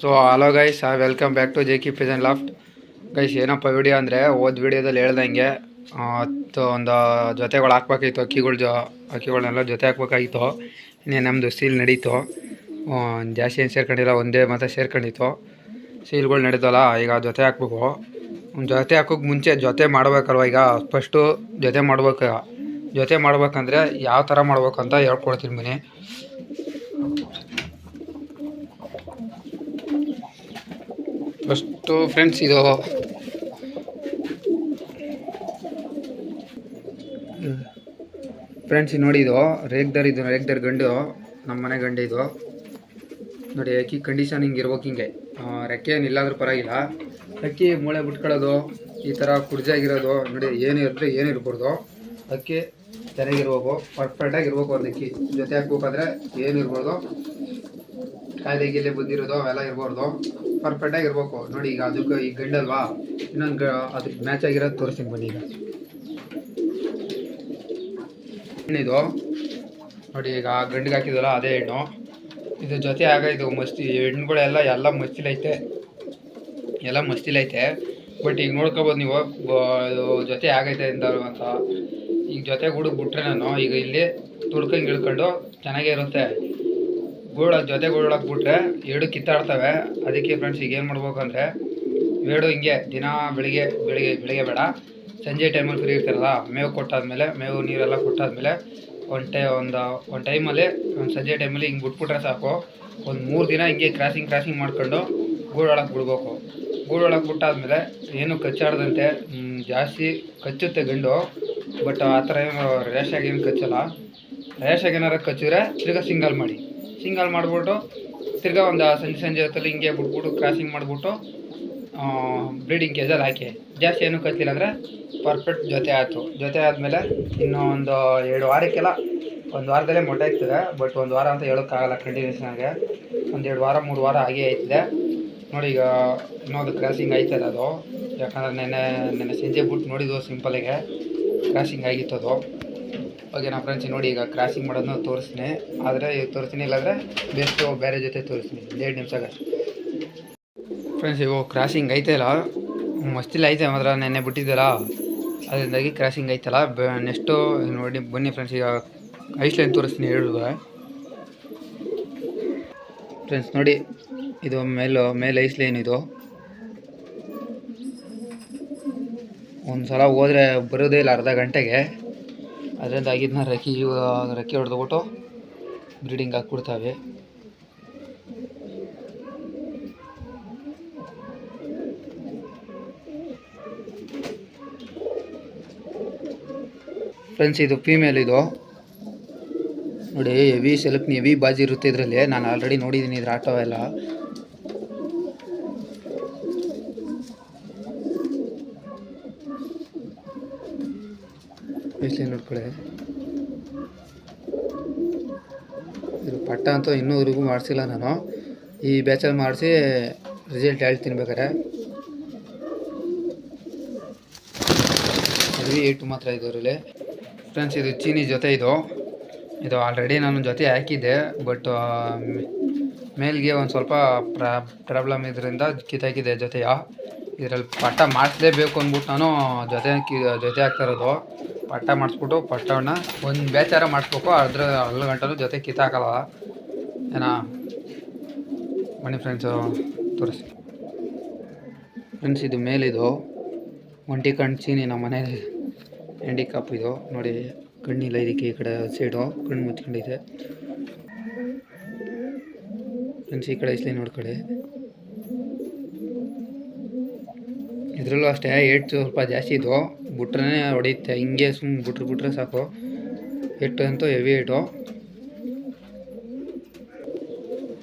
So hello guys welcome back to J K and loft guys ಏನಪ್ಪ video ಅಂದರೆ ಓದ್ ವಿಡಿಯೋದಲ್ಲಿ ಹೇಳ್ದಂಗೆ ಹತ್ತು ಒಂದು ಜೊತೆಗಳು ಹಾಕ್ಬೇಕಾಗಿತ್ತು, ಅಕ್ಕಿಗಳು ಜೊ ಅಕ್ಕಿಗಳನ್ನೆಲ್ಲ ಜೊತೆ ಹಾಕ್ಬೇಕಾಗಿತ್ತು. ಇನ್ನೇ ನಮ್ಮದು ಸೀಲ್ ನಡೀತು. ಜಾಸ್ತಿ ಏನು ಸೇರ್ಕೊಂಡಿಲ್ಲ, ಒಂದೇ ಮತ್ತೆ ಸೇರ್ಕೊಂಡಿತ್ತು. ಸೀಲ್ಗಳು ನಡೀತಲ್ಲ, ಈಗ ಜೊತೆ ಹಾಕ್ಬೇಕು. ಜೊತೆ ಹಾಕೋಕೆ ಮುಂಚೆ ಜೊತೆ ಮಾಡ್ಬೇಕಲ್ವ ಈಗ? ಫಸ್ಟು ಜೊತೆ ಮಾಡ್ಬೇಕು. ಜೊತೆ ಮಾಡ್ಬೇಕಂದ್ರೆ ಯಾವ ಥರ ಮಾಡ್ಬೇಕು ಅಂತ ಹೇಳ್ಕೊಡ್ತೀನಿ ಬನ್ನಿ. ಫಸ್ಟು ಫ್ರೆಂಡ್ಸ್, ಇದು ಫ್ರೆಂಡ್ಸ್ ನೋಡಿ, ಇದು ರೇಗ್ದರ್ ಇದು ರೇಗ್ದರ್ ಗಂಡು, ನಮ್ಮ ಮನೆ ಗಂಡು ಇದು. ನೋಡಿ, ಅಕ್ಕಿ ಕಂಡೀಷನ್ ಹಿಂಗೆ ಇರ್ಬೇಕು ಹಿಂಗೆ. ರೆಕ್ಕೆ ಏನಿಲ್ಲಾದ್ರೂ ಪರವಾಗಿಲ್ಲ. ಅಕ್ಕಿ ಮೂಳೆ ಬಿಟ್ಕೊಳ್ಳೋದು, ಈ ಥರ ಕುರ್ಜಾಗಿರೋದು ನೋಡಿ, ಏನು ಇದ್ರೆ ಏನು ಇರ್ಬಾರ್ದು. ಅಕ್ಕಿ ಚೆನ್ನಾಗಿರ್ಬೇಕು ಪರ್ಫೆಕ್ಟಾಗಿ ಇರ್ಬೇಕು ಒಂದು ಅಕ್ಕಿ. ಜೊತೆ ಹಾಕ್ಬೇಕಾದ್ರೆ ಏನು ಇರ್ಬೋದು ಕಾಯಿಲೆ ಗಿಲೆ ಬಂದಿರೋದು ಅವೆಲ್ಲ ಇರ್ಬಾರ್ದು ಪರ್ಫೆಕ್ಟಾಗಿ ಇರ್ಬೇಕು. ನೋಡಿ ಈಗ ಅದಕ್ಕೆ ಈಗ ಗಂಡಲ್ವಾ, ಇನ್ನೊಂದು ಅದಕ್ಕೆ ಮ್ಯಾಚ್ ಆಗಿರೋದು ತೋರಿಸ್ತೀನಿ ಬನ್ನಿ ಈಗ. ಹೆಣ್ಣಿದು ನೋಡಿ ಈಗ ಗಂಡಿಗೆ ಹಾಕಿದಲ್ಲ ಅದೇ ಹೆಣ್ಣು. ಇದು ಜೊತೆ ಆಗ ಇದು ಮಸ್ತಿ, ಹೆಣ್ಣುಗಳೆಲ್ಲ ಎಲ್ಲ ಮಸ್ತಿಲೈತೆ ಎಲ್ಲ ಮಸ್ತಿಲೈತೆ ಬಟ್ ಈಗ ನೋಡ್ಕೊಬೋದು ನೀವು ಜೊತೆ ಆಗೈತೆ ಅಂತ ಅಂತ. ಈಗ ಜೊತೆಗೆ ಹುಡುಗ ಬಿಟ್ರೆ ನಾನು, ಈಗ ಇಲ್ಲಿ ತುಡ್ಕಂಗೆ ಇಳ್ಕೊಂಡು ಚೆನ್ನಾಗೇ ಇರುತ್ತೆ. ಗೂಡ ಜೊತೆ ಗೂಡಕ್ಕೆ ಬಿಟ್ರೆ ಎರಡು ಕಿತ್ತಾಡ್ತವೆ. ಅದಕ್ಕೆ ಫ್ರೆಂಡ್ಸ್ ಈಗ ಏನು ಮಾಡ್ಬೇಕು ಅಂದರೆ ಬೇಡು ಹಿಂಗೆ ದಿನ ಬೆಳಿಗ್ಗೆ ಬೆಳಿಗ್ಗೆ ಬೆಳಿಗ್ಗೆ ಬೇಡ, ಸಂಜೆ ಟೈಮಲ್ಲಿ ಫ್ರೀ ಇರ್ತಾರಲ್ಲ, ಮೇವು ಕೊಟ್ಟಾದ್ಮೇಲೆ, ಮೇವು ನೀರೆಲ್ಲ ಕೊಟ್ಟಾದ್ಮೇಲೆ ಒಂದು ಟೈ, ಒಂದು ಒಂದು ಟೈಮಲ್ಲಿ ಒಂದು ಸಂಜೆ ಟೈಮಲ್ಲಿ ಹಿಂಗೆ ಬಿಟ್ಬಿಟ್ರೆ ಸಾಕು. ಒಂದು ಮೂರು ದಿನ ಹಿಂಗೆ ಕ್ರಾಸಿಂಗ್ ಕ್ರಾಸಿಂಗ್ ಮಾಡ್ಕೊಂಡು ಗೂಡೊಳಗೆ ಬಿಡ್ಬೇಕು. ಗೂಡೊಳಗೆ ಬಿಟ್ಟಾದ್ಮೇಲೆ ಏನು ಕಚ್ಚಾಡ್ದಂತೆ ಜಾಸ್ತಿ ಕಚ್ಚುತ್ತೆ ಗಂಡು ಬಟ್ ಆ ಥರ ಏನು ರ್ಯಾಶಾಗಿ ಏನು ಕಚ್ಚಲ್ಲ. ರ್ಯಾಶಾಗಿ ಏನಾರು ಕಚ್ಚಿದ್ರೆ ತಿರ್ಗಾ ಸಿಂಗಲ್ ಮಾಡಿ. ಸಿಂಗಲ್ ಮಾಡಿಬಿಟ್ಟು ತಿರ್ಗಾ ಒಂದು ಸಂಜೆ ಸಂಜೆ ಹೊತ್ತಲ್ಲಿ ಹಿಂಗೆ ಬಿಟ್ಬಿಟ್ಟು ಕ್ರಾಸಿಂಗ್ ಮಾಡಿಬಿಟ್ಟು ಬ್ರೀಡಿಂಗ್ ಕೇಜಲ್ಲಿ ಹಾಕಿ. ಜಾಸ್ತಿ ಏನು ಕತ್ತಿಲ್ಲ ಅಂದರೆ ಪರ್ಫೆಕ್ಟ್ ಜೊತೆ ಆಯಿತು. ಜೊತೆ ಆದಮೇಲೆ ಇನ್ನೂ ಒಂದು ಎರಡು ವಾರಕ್ಕೆಲ್ಲ ಒಂದು ವಾರದಲ್ಲೇ ಮೊಟ್ಟೆ ಆಗ್ತದೆ ಬಟ್ ಒಂದು ವಾರ ಅಂತ ಹೇಳೋಕ್ಕಾಗಲ್ಲ ಕಂಟಿನ್ಯೂಸ್ನಾಗೆ ಆಗಿ. ಒಂದು ವಾರ, ಮೂರು ವಾರ ಹಾಗೆ ಆಯ್ತದೆ. ನೋಡಿ ಈಗ ಇನ್ನೊಂದು ಕ್ರಾಸಿಂಗ್ ಆಯ್ತದೆ ಅದು. ಯಾಕಂದರೆ ನೆನ್ನೆ ನೆನ್ನೆ ಸಂಜೆ ಬಿಟ್ಟು ನೋಡಿದ್ವು ಸಿಂಪಲಿಗೆ ಕ್ರಾಸಿಂಗ್ ಆಗಿತ್ತು ಅದು. ಓಕೆ ನಾ ಫ್ರೆಂಡ್ಸ್ ನೋಡಿ ಈಗ ಕ್ರಾಸಿಂಗ್ ಮಾಡೋದನ್ನ ತೋರಿಸ್ತೀನಿ ಆದರೆ ಈಗ ತೋರಿಸ್ತೀನಿ ಇಲ್ಲಾಂದರೆ ಬೆಸ್ಟು ಬೇರೆ ಜೊತೆ ತೋರಿಸ್ತೀನಿ. ಎರಡು ನಿಮಿಷ ಫ್ರೆಂಡ್ಸ್ ಇವು ಕ್ರಾಸಿಂಗ್ ಐತೆಲ್ಲ ಮಸ್ತಿಲ್ಲ ಐತೆ ಮಾತ್ರ ನೆನ್ನೆ ಬಿಟ್ಟಿದ್ದಲ್ಲ. ಅದರಿಂದಾಗಿ ಕ್ರಾಸಿಂಗ್ ಐತಲ್ಲ. ಬ ನೆಕ್ಸ್ಟು ನೋಡಿ ಬನ್ನಿ ಫ್ರೆಂಡ್ಸ್ ಈಗ ಐಸ್ಲೈನ್ ತೋರಿಸ್ತೀನಿ ಹೇಳುವ ಫ್ರೆಂಡ್ಸ್ ನೋಡಿ, ಇದು ಮೇಲು, ಮೇಲೆ ಐಸ್ಲೈನ್ ಇದು. ಒಂದು ಸಲ ಹೋದರೆ ಬರೋದೇ ಇಲ್ಲ, ಅರ್ಧ ಗಂಟೆಗೆ. ಅದರಿಂದಾಗಿ ಆಗಿದ್ದನ್ನ ರೆಕ್ಕಿ ರೆಕ್ಕೆ ಹೊಡೆದ್ಬಿಟ್ಟು ಬ್ರೀಡಿಂಗ್ ಹಾಕ್ಬಿಡ್ತಾವೆ. ಫ್ರೆಂಡ್ಸ್ ಇದು ಫೀಮೇಲ್ ಇದು. ನೋಡಿ ಹೆವಿ ಸ್ವಲ್ಪ ಹೆವಿ ಬಾಜಿ ಇರುತ್ತೆ ಇದರಲ್ಲಿ. ನಾನು ಆಲ್ರೆಡಿ ನೋಡಿದ್ದೀನಿ ಇದ್ರ ಆಟೋ ಎಲ್ಲ ಎಷ್ಟು ನೋಡ್ಕೊಳ್ಳಿ ಇದು ಪಟ್ಟ ಅಂತೂ ಇನ್ನೂವರೆಗೂ ಮಾಡಿಸಿಲ್ಲ ನಾನು. ಈ ಬ್ಯಾಚಲ್ಲಿ ಮಾಡಿಸಿ ರಿಸಲ್ಟ್ ಹೇಳ್ತೀನಿ ಬೇಕಾರೆ ಹೆವಿ ಏಟು ಮಾತ್ರ ಇದು ಫ್ರೆಂಡ್ಸ್ ಇದು ಚೀನಿ ಜೊತೆ ಇದು. ಇದು ಆಲ್ರೆಡಿ ನಾನು ಜೊತೆ ಹಾಕಿದ್ದೆ ಬಟ್ ಮೇಲ್ಗೆ ಒಂದು ಸ್ವಲ್ಪ ಪ್ರಾ ಪ್ರಾಬ್ಲಮ್ ಇದರಿಂದ ಕಿತ್ತಾಕಿದೆ ಜೊತೆಯ. ಇದರಲ್ಲಿ ಪಟ್ಟ ಮಾಡಿಸ್ಲೇಬೇಕು ಅಂದ್ಬಿಟ್ಟು ನಾನು ಜೊತೆ ಜೊತೆ ಆಗ್ತಾ ಇರೋದು. ಪಟ್ಟ ಮಾಡಿಸ್ಬಿಟ್ಟು ಪಟ್ಟವನ್ನ ಒಂದು ಬೇಚಾರ ಮಾಡಿಸ್ಬೇಕು, ಅದ್ರ ಅಲ್ಲ ಗಂಟಲು ಜೊತೆ ಕಿತ್ತಾಕಲ್ಲ ಏನಾ? ಮನಿ ಫ್ರೆಂಡ್ಸು ತೋರಿಸಿ. ಫ್ರೆಂಡ್ಸ್ ಇದು ಮೇಲಿದು. ಒಂಟಿ ಕಣ್ಣು ಚೀನಿ ನಮ್ಮ ಮನೆ ಹ್ಯಾಂಡಿಕಾಪ್ ಇದು. ನೋಡಿ, ಕಣ್ಣಿಲ್ಲ ಇದಕ್ಕೆ ಈ ಕಡೆ ಸೈಡು ಕಣ್ಣು ಮುಚ್ಕೊಂಡಿದೆ. ಫ್ರೆಂಡ್ಸ್ ಈ ಕಡೆ ಇಸ್ಲಿ ನೋಡ್ಕೊಳ್ಳಿ. ಇದರಲ್ಲೂ ಅಷ್ಟೇ ಏಟ್ ಸ್ವಲ್ಪ ಜಾಸ್ತಿ ಇದು ಬಿಟ್ರೆ ಹೊಡೆಯುತ್ತೆ. ಹಿಂಗೆ ಸುಮ್ಮನೆ ಬಿಟ್ರೆ ಬಿಟ್ರೆ ಸಾಕು. ಏಟು ಅಂತೂ ಹೆವಿ ಏಟು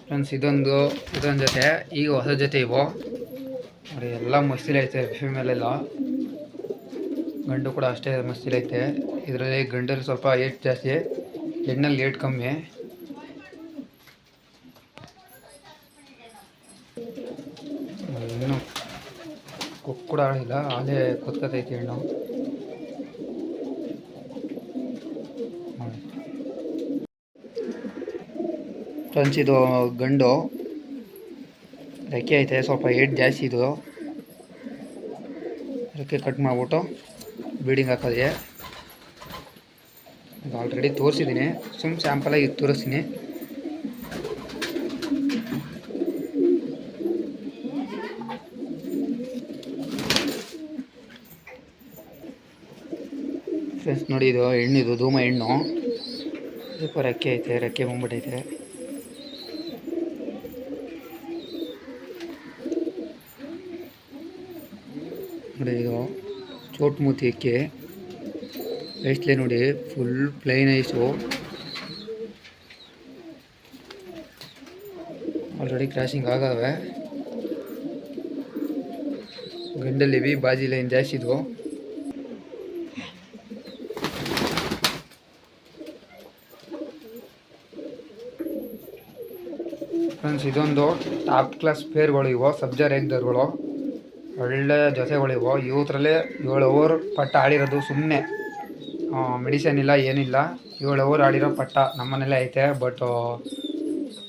ಫ್ರೆಂಡ್ಸ್, ಇದೊಂದು ಇದೊಂದು ಜೊತೆ, ಈಗ ಹೊಸ ಜೊತೆ ಇವು. ನೋಡಿ, ಎಲ್ಲ ಮಸ್ತಿಲೈತೆ ಫೀಮೇಲೆಲ್ಲ ಗಂಡು ಕೂಡ ಅಷ್ಟೇ ಮಸ್ತಿಲೈತೆ ಇದರಲ್ಲಿ ಗಂಡಲ್ಲಿ ಸ್ವಲ್ಪ ಏಟ್ ಜಾಸ್ತಿ, ಹೆಣ್ಣಲ್ಲಿ ಏಟ್ ಕಮ್ಮಿ ಇನ್ನು ಕುಕ್ ಕೂಡ ಆಳಿಲ್ಲ ಅಲ್ಲೇ ಕುತ್ಕತೈತಿ ಹೆಣ್ಣು. ಫ್ರೆಂಡ್ಸ್, ಇದು ಗಂಡು. ರೆಕ್ಕೆ ಐತೆ, ಸ್ವಲ್ಪ ಏಟ್ ಜಾಸ್ತಿ ಇದು. ರೆಕ್ಕೆ ಕಟ್ ಮಾಡಿಬಿಟ್ಟು ಬೀಡಿಂಗ್ ಹಾಕೋದೇ. ಆಲ್ರೆಡಿ ತೋರಿಸಿದ್ದೀನಿ ಸುಮ್ಮ ಸ್ಯಾಂಪಲಾಗಿ ತೋರಿಸ್ತೀನಿ. ಫ್ರೆಂಡ್ಸ್ ನೋಡಿ ಇದು ಹೆಣ್ಣಿದು ಧೂಮ ಹೆಣ್ಣು ಸ್ವಲ್ಪ ರೆಕ್ಕೆ ಐತೆ, ರೆಕ್ಕೆ ಬಂದ್ಬಿಟ್ಟೈತೆ. ನೋಡಿ ಇದು ಚೋಟ್ ಮೂತಿ ಎಕ್ಕೆ ಐಸ್ಲೆ ನೋಡಿ full plain ice already crashing ಆಗವೆ. ಗಂಡಲ್ಲಿ ಬಿ ಬಾಜಿ ಲೈನ್ ಜಾಸ್ತಿ ಇದು ಫ್ರೆಂಡ್ಸ್, ಇದೊಂದು ಟಾಪ್ ಕ್ಲಾಸ್ ಪೇರ್ಗಳು ಇವು ಸಬ್ಜಾ ರೇಗ್ದರ್ಗಳು ಒಳ್ಳೆ ಜೊತೆಗಳಿವು ಇವತ್ತರಲ್ಲೇ ಏಳು ಓವರ್ ಪಟ್ಟ ಆಡಿರೋದು ಸುಮ್ಮನೆ ಮೆಡಿಸನ್ ಇಲ್ಲ, ಏನಿಲ್ಲ. ಏಳು ಓವರ್ ಆಡಿರೋ ಪಟ್ಟ ನಮ್ಮನೇಲೆ ಐತೆ ಬಟ್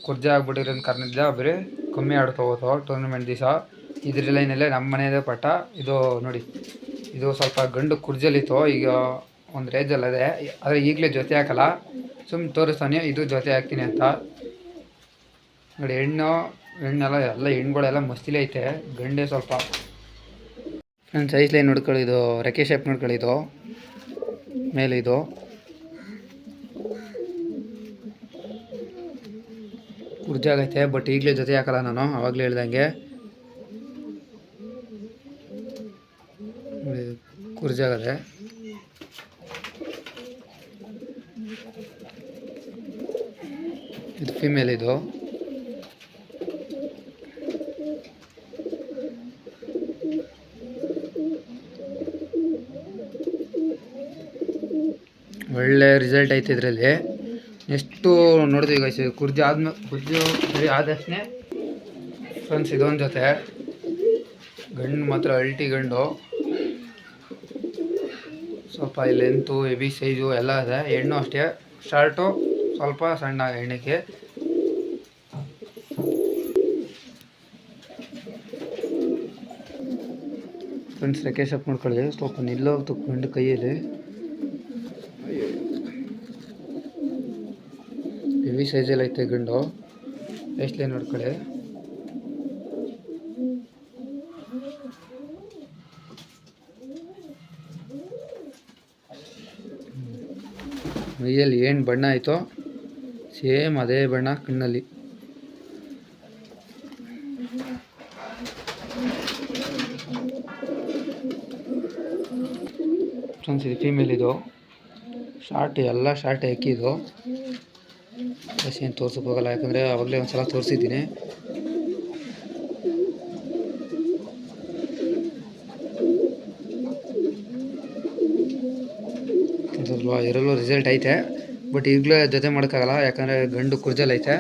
ಕುರ್ಜೆ ಆಗ್ಬಿಟ್ಟಿರೋದು ಕಾರಣದಿಂದ ಬರೀ ಕಮ್ಮಿ ಹೋಗ್ತಾವ ಟೂರ್ನಮೆಂಟ್ ದಿವಸ. ಇದ್ರ ಲೈನಲ್ಲೇ ನಮ್ಮ ಮನೆಯದೇ ಪಟ್ಟ. ಇದು ನೋಡಿ, ಇದು ಸ್ವಲ್ಪ ಗಂಡು ಕುರ್ಜಲಿತ್ತು ಈಗ ಒಂದು ರೇಜಲ್ಲದೆ ಆದರೆ ಈಗಲೇ ಜೊತೆ ಹಾಕಲ್ಲ. ಸುಮ್ಮನೆ ತೋರಿಸ್ತಾನೆ, ಇದು ಜೊತೆ ಹಾಕ್ತೀನಿ ಅಂತ. ನೋಡಿ, ಹೆಣ್ಣು, ಹೆಣ್ಣೆಲ್ಲ, ಎಲ್ಲ ಹೆಣ್ಗಳೆಲ್ಲ ಮಸ್ತಿಲೇ ಐತೆ, ಗಂಡೆ ಸ್ವಲ್ಪ. ನನ್ನ ಸೈಜ್ ಲೈನ್ ನೋಡ್ಕೊಳ್ಳಿದು ರೆಕ್ಕೆ ಶೇಪ್ ನೋಡ್ಕೊಳ್ಳಿ, ಇದು. ಮೇಲೆ ಇದು. ಕುರ್ಜಾಗೈತೆ ಬಟ್ ಈಗಲೇ ಜೊತೆ ಹಾಕಲ್ಲ ನಾನು ಆವಾಗಲೇ ಹೇಳ್ದಂಗೆ. ಕುರ್ಜಿ ಕುರ್ಜಾಗದೆ ಇದು ಫಿಮೇಲ್ ಇದು. ಒಳ್ಳೆ ರಿಸಲ್ಟ್ ಐತೆ ಇದರಲ್ಲಿ. ಎಷ್ಟು ನೋಡಿದ್ವಿ ಗೈಸ್ ಕುರ್ಜಿ ಆದ್ಮೇಲೆ ಕುರ್ಜಿ ಸರಿ ಆದಷ್ಟೇ ಫ್ರೆಂಡ್ಸ್ ಇದೊಂದು ಜೊತೆ. ಗಂಡು ಮಾತ್ರ ಅಲ್ಟಿ ಗಂಡು. ಸ್ವಲ್ಪ ಲೆಂತು ಹೆವಿ ಸೈಜು ಎಲ್ಲ ಇದೆ. ಹೆಣ್ಣು ಅಷ್ಟೇ. ಶರ್ಟು ಸ್ವಲ್ಪ ಸಣ್ಣ ಹೆಣ್ಣಿಗೆ. ಫ್ರೆಂಡ್ಸ್ ರೆಕ್ಕೆ ನೋಡ್ಕೊಳ್ಳಿ ಸ್ವಲ್ಪ ನಿಲ್ಲೋಗಿ ಗಂಡು ಕೈಯಲ್ಲಿ. ಸೈಜಲ್ಲಿ ಐತೆ ಗಂಡು. ವೇಸ್ಟ್ ಲೈನ್ ಹೊಡ್ಕೊಳ್ಳಿ ಮೈಯಲ್ಲಿ ಏನು ಬಣ್ಣ ಆಯಿತೋ, ಸೇಮ್ ಅದೇ ಬಣ್ಣ ಕಣ್ಣಲ್ಲಿ. ಫ್ರೆಂಡ್ಸ್, ಇದು ಫೀಮೇಲ್ ಇದು. ಶಾರ್ಟ್ ಎಲ್ಲ ಶಾರ್ಟ್ ಹಾಕಿದ್ದು. ಬಸ್ ಏನು ತೋರ್ಸೋಕೆ ಹೋಗಲ್ಲ ಯಾಕಂದರೆ ಆವಾಗಲೇ ಒಂದು ಸಲ ತೋರಿಸಿದ್ದೀನಿ. ಇರಲ್ಲೂ ಇರಲು ರಿಸಲ್ಟ್ ಐತೆ. ಬಟ್ ಈಗಲೇ ಜೊತೆ ಮಾಡೋಕ್ಕಾಗಲ್ಲ, ಯಾಕಂದರೆ ಗಂಡು ಕುರ್ಜಲ್ ಐತೆ.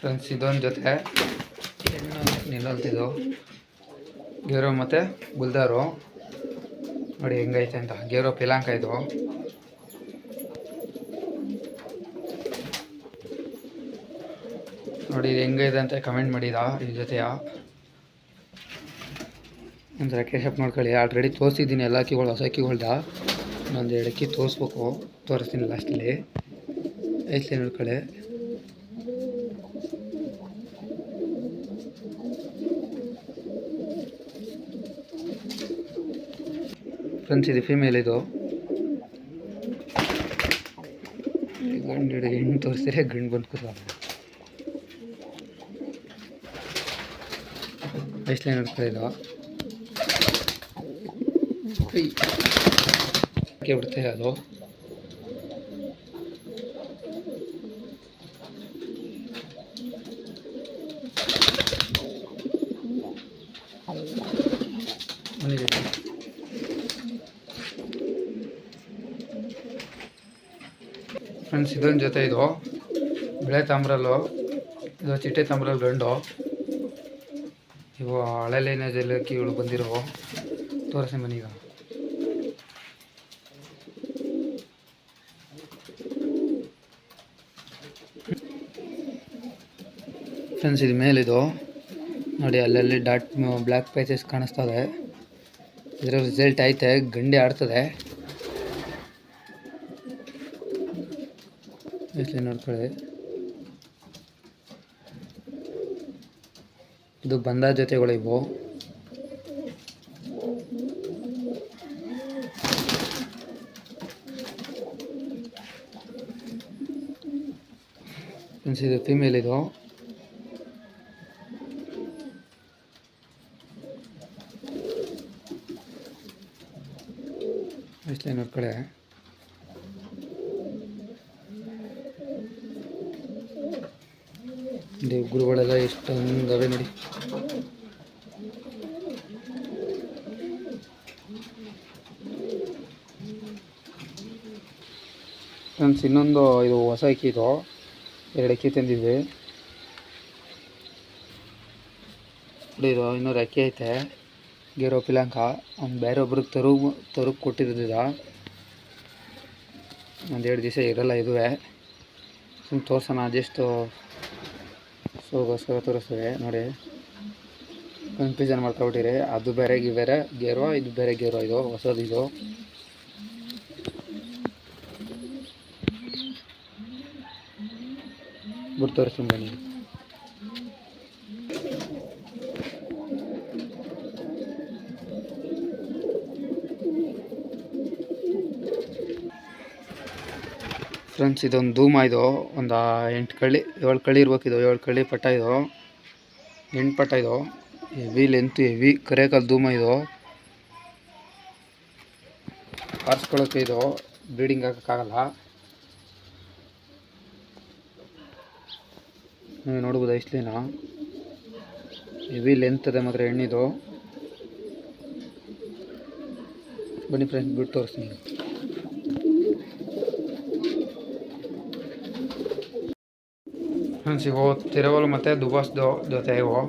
ಫ್ರೆಂಡ್ಸ್ ಇದೊಂದು ಜೊತೆ. ನಿಲ್ಲಲ್ತಿದ್ದು. ಗೇರೋ ಮತ್ತು ಗುಲ್ದಾರು. ನೋಡಿ ಹೆಂಗೈತೆ ಅಂತ. ಗೇರೋ ಪಿಲಾಂಕ ಇದು. ನೋಡಿ, ಇದು ಹೆಂಗಿದೆ ಅಂತ ಕಮೆಂಟ್ ಮಾಡಿದ ಇದ್ರ ಜೊತೆಯ. ಒಂದು ರೆಕ್ಕೆ ಶೇಪ್ ನೋಡ್ಕೊಳ್ಳಿ ಆಲ್ರೆಡಿ ತೋರಿಸಿದ್ದೀನಿ ಎಲ್ಲ ಅಕ್ಕಿಗಳು ಹೊಸ ಅಕ್ಕಿಗಳ್ದ ಒಂದು ಎರಡು ಅಕ್ಕಿ ತೋರಿಸ್ಬೇಕು. ತೋರಿಸ್ತೀನಿ ಲಾಸ್ಟಲ್ಲಿ ಐಸ್ಲಿ ನೋಡ್ಕೊಳ್ಳಿ. ಫ್ರೆಂಡ್ಸ್ ಇದು ಫೀಮೇಲ್ ಇದು. ಗಂಡು ಹಿಡಿದು ಹೆಣ್ಣು ತೋರಿಸಿದ್ರೆ ಗಂಡು ಬಂದು ಕೂತ ಎಷ್ಟೇ ನೋಡ್ಕೊಳ್ಳಿದ್ದು ಇದೆ ಅದು. ಬಂದಿದೆ ಫ್ರೆಂಡ್ಸ್ ಇದೊಂದು ಜೊತೆ ಇದು. ಬಿಳೆ ತಾಮ್ರಲ್ಲು, ಇದು ಚಿಟ್ಟೆ ತಾಮ್ರಲ್ಲಿ ಗಂಡು ಇವು ಹಳೆ ಲೈನೇಜಲ್ಲಿ ಕೀಳು ಬಂದಿರೋ ತೋರಿಸಿ ಮನೀಗ ಫ್ರೆಂಡ್ಸ್ ಇದು ಮೇಲಿದು. ನೋಡಿ, ಅಲ್ಲಲ್ಲಿ ಡಾಟ್ ಬ್ಲ್ಯಾಕ್ ಪ್ಯಾಚಸ್ ಕಾಣಿಸ್ತದೆ ಇದರ ರಿಸಲ್ಟ್ ಐತೆ, ಗಂಡಿ ಆಡ್ತದೆ. ನೋಡ್ಕೊಳ್ಳಿ. ಇದು ಬಂದ ಜೊತೆಗಳಿವು ಫ್ರೆಂಡ್ಸ್ ಇದು ಫಿಮೇಲ್ ಇದು. ಅಷ್ಟೇ ಇಲ್ಲಿ ಗುರುಗಳೆಲ್ಲ ಎಷ್ಟೊಂದವೆ ನೋಡಿ ಫ್ರೆಂಡ್ಸ್, ಇನ್ನೊಂದು ಇದು ಹೊಸ ಅಕ್ಕಿ ಇದು ಎರಡು ಅಕ್ಕಿ ತಂದಿದ್ವಿ. ನೋಡಿ, ಇದು ಅಕ್ಕಿ ಐತೆ. ಗೇರೋ ಪಿಲಾಂಕ ಅವ್ನು ಬೇರೆ ಒಬ್ರಿಗೆ ತರು ತರುಗ್ ಕೊಟ್ಟಿರೋದಿದ. ಒಂದು ಎರಡು ದಿವಸ ಇರೋಲ್ಲ ಇದುವೆ. ಸುಮ್ಮನೆ ತೋರ್ಸೋಣ ಅದೆಷ್ಟು ಸೋಗೋಸ್ಕರ ತೋರಿಸ್ತೇವೆ. ನೋಡಿ. ಕನ್ಫ್ಯೂಷನ್ ಮಾಡ್ಕೊಬಿಟ್ಟಿರಿ. ಅದು ಬೇರೆ ಬೇರೆ. ಗೇರೋ, ಇದು ಬೇರೆ ಗೇರೋ, ಇದು ಹೊಸದು ಇದು. ಬಿಟ್ಟು ತೋರಿಸ್ತೀನಿ ಫ್ರೆಂಡ್ಸ್ ಇದೊಂದು ಧೂಮ ಇದು. ಒಂದು ಎಂಟು ಕಳ್ಳಿ, ಏಳು ಕಳ್ಳಿ ಇರ್ಬೇಕು ಇದು. ಏಳು ಕಳ್ಳಿ ಪಟ್ಟ ಇದು. ಎಂಟು ಪಟ್ಟ ಇದು. ಹೆವಿ ಲೆಂತ್ ಹೆವಿ ಕರೆಕಲ್ ಧೂಮ ಇದು. ಆರಿಸ್ಕೊಳ್ಳೋಕೆ ಇದು. ಬ್ರೀಡಿಂಗ್ ಹಾಕೋಕ್ಕಾಗಲ್ಲ ನೀವು ನೋಡ್ಬೋದು ಐಸ್ಲಿನ ಹೆವಿ ಲೆಂತ್ ಅದೇ ಮಾತ್ರ ಎಣ್ಣಿದು. ಬನ್ನಿ ಫ್ರೆಂಡ್ಸ್ ಬಿಟ್ಟು ತೋರಿಸ್ತೀನಿ. ಫ್ರೆಂಡ್ಸ್, ಇವು ತಿರುವಲು ಮತ್ತು ದುಬಾಸ್ದು ಜೊತೆ ಇವು.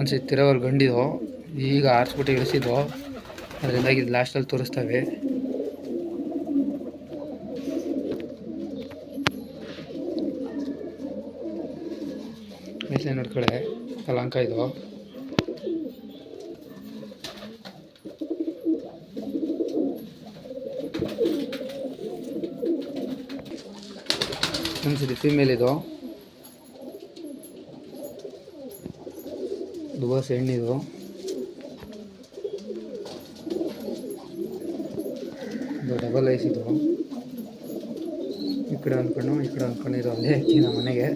ಫ್ರೆಂಡ್ಸ್ ಇದು ಗಂಡಿದೋ, ಈಗ ಆರಿಸ್ಬಿಟ್ಟು ಇಳಿಸಿದ್ದು. ಅದರಿಂದಾಗಿ ಇದು ಲಾಸ್ಟಲ್ಲಿ ತೋರಿಸ್ತವೆ. ಮೇಲೆ ನೋಡ್ಕೊಳ್ಳೆ ಕಲಾಂಕ ಇದು. ಇದು ಫೀಮೇಲ್ ಇದು. ದುಬಾಸ್ ಹೆಣ್ಣಿದು ಇದು. ಡಬಲ್ ಐಸ್ ಇದು. ಈ ಕಡೆ ಅಂದ್ಕೊಂಡು ಈ ಕಡೆ ಅಂದ್ಕೊಂಡು ಇದು ಅಲ್ಲೇ ಹಾಕಿ ನಮ್ಮ ಮನೆಗೆ.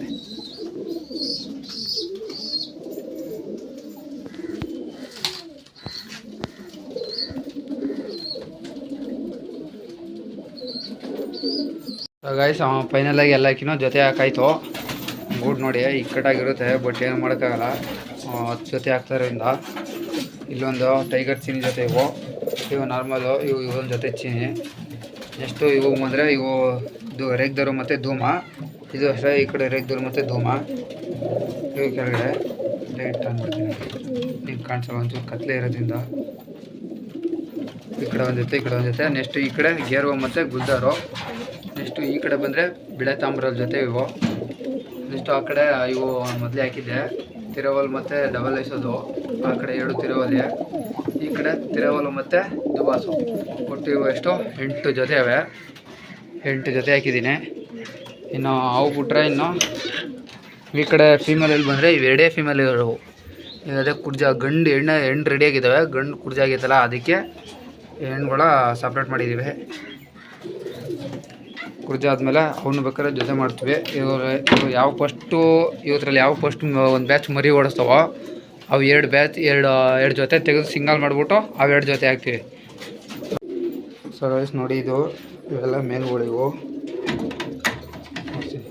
ಗಾಯ್ಸ್ ಫೈನಲಾಗಿ ಎಲ್ಲ ಹಾಕಿನೋ, ಜೊತೆ ಹಾಕಾಯ್ತು. ಗೂಡ್ ನೋಡಿ ಇಕ್ಕಟ್ಟಾಗಿರುತ್ತೆ ಬಟ್ ಏನು ಮಾಡೋಕ್ಕಾಗಲ್ಲ. ಹತ್ತು ಜೊತೆ ಹಾಕ್ತಾರಿಂದ ಇಲ್ಲೊಂದು ಟೈಗರ್ ಚೀನಿ ಜೊತೆ ಇವು. ಇವು ನಾರ್ಮಲು ಇವು ಇವೊಂದು ಜೊತೆ ಚೀನಿ. ನೆಕ್ಸ್ಟು ಇವು ಬಂದರೆ ಇವು ಇದು ರೇಗ್ದರು ಮತ್ತು ಧೂಮ. ಇದು ಅಷ್ಟೇ ಈ ಕಡೆ ರೇಗ್ದರು ಮತ್ತು ಧೂಮ. ಇವು ಕೆಳಗಡೆ ಲೈಟ್ ಆನ್ ಮಾಡ್ತೀನಿ. ನೀವು ಕಾಣಿಸಲ್ಲ, ಒಂಚೂರು ಕತ್ಲೆ ಇರೋದ್ರಿಂದ. ಈ ಕಡೆ ಒಂದು ಜೊತೆ, ಈ ಕಡೆ ಒಂದು ಜೊತೆ. ನೆಕ್ಸ್ಟ್ ಈ ಕಡೆ ಗೇರ್ವ ಮತ್ತು ಗುಲ್ದಾರು. ನೆಕ್ಸ್ಟು ಈ ಕಡೆ ಬಂದರೆ ಬಿಳೆ ತಾಮ್ರದ ಜೊತೆ ಇವು. ನೆಕ್ಸ್ಟು ಆ ಕಡೆ ಇವು ಮೊದಲೇ ಹಾಕಿದ್ದೆ. ತಿರುವಲ್ ಮತ್ತು ಡಬಲ್ ಐಸೋದು ಆ ಕಡೆ ಎರಡು ತಿರುವಲಿ ಈ ಕಡೆ ತಿರವಲ್ ಮತ್ತು ದುಬಾಸು. ಒಟ್ಟು ಇವು ಎಷ್ಟು? ಎಂಟು ಜೊತೆ ಅವೆ ಎಂಟು ಜೊತೆ ಹಾಕಿದ್ದೀನಿ. ಇನ್ನು ಅವು ಬಿಟ್ರೆ ಇನ್ನು ಈ ಕಡೆ ಫೀಮೇಲಲ್ಲಿ ಬಂದರೆ ಇವೆರಡೇ ಫೀಮೇಲ್ ಇರೋವು. ಅದೇ ಕುರ್ಜ ಗಂಡು ಎಣ್ಣೆ, ಹೆಣ್ಣು ರೆಡಿಯಾಗಿದ್ದಾವೆ ಗಂಡು ಕುರ್ಜ ಆಗೈತಲ್ಲ ಅದಕ್ಕೆ ಹೆಣ್ಣುಗಳ ಸಪ್ರೇಟ್ ಮಾಡಿದ್ದೀವಿ. ಕುರ್ಜ ಆದಮೇಲೆ ಅವನು ಬೇಕಾದ್ರೆ ಜೊತೆ ಮಾಡ್ತೀವಿ. ಇವ್ರು ಇವು ಯಾವ ಪಸ್ಟು ಇವತ್ತರಲ್ಲಿ ಯಾವ ಫಸ್ಟ್ ಒಂದು ಬ್ಯಾಚ್ ಮರಿ ಓಡಿಸ್ತಾವೋ, ಅವು ಎರಡು ಬ್ಯಾಚ್ ಎರಡು ಎರಡು ಜೊತೆ ತೆಗೆದು ಸಿಂಗಲ್ ಮಾಡಿಬಿಟ್ಟು ಅವು ಎರಡು ಜೊತೆ ಹಾಕ್ತೀವಿ. ಸರ್ ನೋಡಿ ಇದು, ಇವೆಲ್ಲ ಮೇಲ್ಗಳು ಇವು ನೋಡ್ತೀನಿ.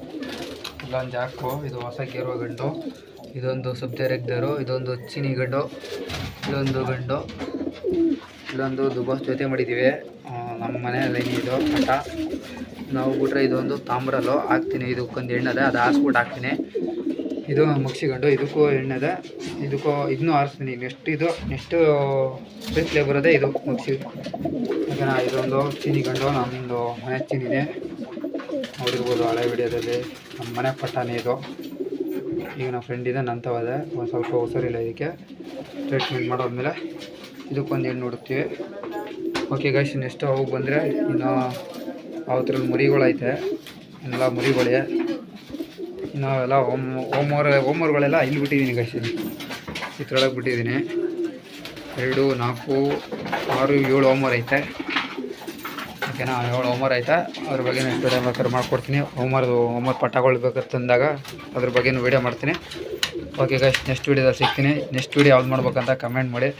ಇಲ್ಲೊಂದು ಜಾಕು, ಇದು ಹೊಸ ಗೇರುವ ಗಂಡು, ಇದೊಂದು ಗೇರು ಇದೊಂದು ಚೀನಿ ಗಂಡು, ಇದೊಂದು ಗಂಡು ಇಲ್ಲೊಂದು ದುಬಾಸ್ ಜೊತೆ ಮಾಡಿದ್ದೀವಿ ನಮ್ಮ ಮನೆಯಲ್ಲಿ ಇದು ಆಟ ನಾವು ಬಿಟ್ರೆ ಇದೊಂದು ತಾಮ್ರಲ್ಲು ಹಾಕ್ತೀನಿ. ಇದಕ್ಕೊಂದು ಎಣ್ಣೆದೆ, ಅದು ಹಾಸ್ಬಿಟ್ಟು ಹಾಕ್ತೀನಿ. ಇದು ಮುಗಿಸಿಕೊಂಡು ಇದಕ್ಕೂ ಎಣ್ಣೆದೆ, ಇದಕ್ಕೂ ಇದನ್ನೂ ಆರಿಸ್ತೀನಿ ನೆಕ್ಸ್ಟ್ ಇದು, ನೆಕ್ಸ್ಟು ಫ್ರೆಶ್ ಅದೇ ಇದು ಮುಗಿಸಿ. ಯಾಕಂದ್ರೆ ಇದೊಂದು ಚೀನಿಕೊಂಡು ನಮ್ಮದು ಮನೆ ಚೀನಿದೆ ನೋಡಿರ್ಬೋದು ಹಳೆ ವಿಡಿಯೋದಲ್ಲಿ. ನಮ್ಮ ಮನೆ ಪಟ್ಟಾನೆ ಇದು. ಈಗ ನಮ್ಮ ಫ್ರೆಂಡ್ ಇದೆ, ನಂತವಾದ. ತವದೆ ಒಂದು ಸ್ವಲ್ಪ ಹುಷಾರಿಲ್ಲ ಇದಕ್ಕೆ. ಟ್ರೀಟ್ಮೆಂಟ್ ಮಾಡೋದ್ಮೇಲೆ ಇದಕ್ಕೊಂದು ಎಣ್ಣೆ ನೋಡುತ್ತೀವಿ ಓಕೆ ಗಾಯ್ಸ್ ನೆಕ್ಸ್ಟ್ ಅವು ಬಂದರೆ ಇನ್ನು ಅವತ್ರಲ್ಲಿ ಮುರಿಗಳೈತೆ. ಎಲ್ಲ ಮುರಿಗಳೇ. ನಾವೆಲ್ಲ ಹೋಮ್ ಹೋಮ್ವರ್ ಹೋಮ್ವರ್ಗಳೆಲ್ಲ ಇಲ್ಲಿ ಬಿಟ್ಟಿದ್ದೀನಿ ಗೈಸ್ ಇದ್ರೊಳಗೆ ಬಿಟ್ಟಿದ್ದೀನಿ. ಎರಡು, ನಾಲ್ಕು, ಆರು, ಏಳು ಹೋಮ್ವರ್ ಐತೆ. ಓಕೆನಾ? ಏಳು ಹೋಮ್ವರ್ ಐತೆ. ಅದ್ರ ಬಗ್ಗೆ ಎಷ್ಟು ವಿಡಿಯೋ ಬೇಕಾದ್ರೆ ಮಾಡ್ಕೊಡ್ತೀನಿ. ಹೋಮ್ವರ್ದು ಹೋಮ್ವರ್ಕ್ ಪಟ್ಟಗಳು ಬೇಕಾದ್ರೆ ತಂದಾಗ ಅದ್ರ ಬಗ್ಗೆನೂ ವಿಡಿಯೋ ಮಾಡ್ತೀನಿ. ಓಕೆ ಗೈಸ್ ನೆಕ್ಸ್ಟ್ ವಿಡಿಯೋದಲ್ಲಿ ಸಿಗ್ತೀನಿ. ನೆಕ್ಸ್ಟ್ ವಿಡಿಯೋ ಯಾವ್ದು ಮಾಡ್ಬೇಕಂತ ಕಮೆಂಟ್ ಮಾಡಿ.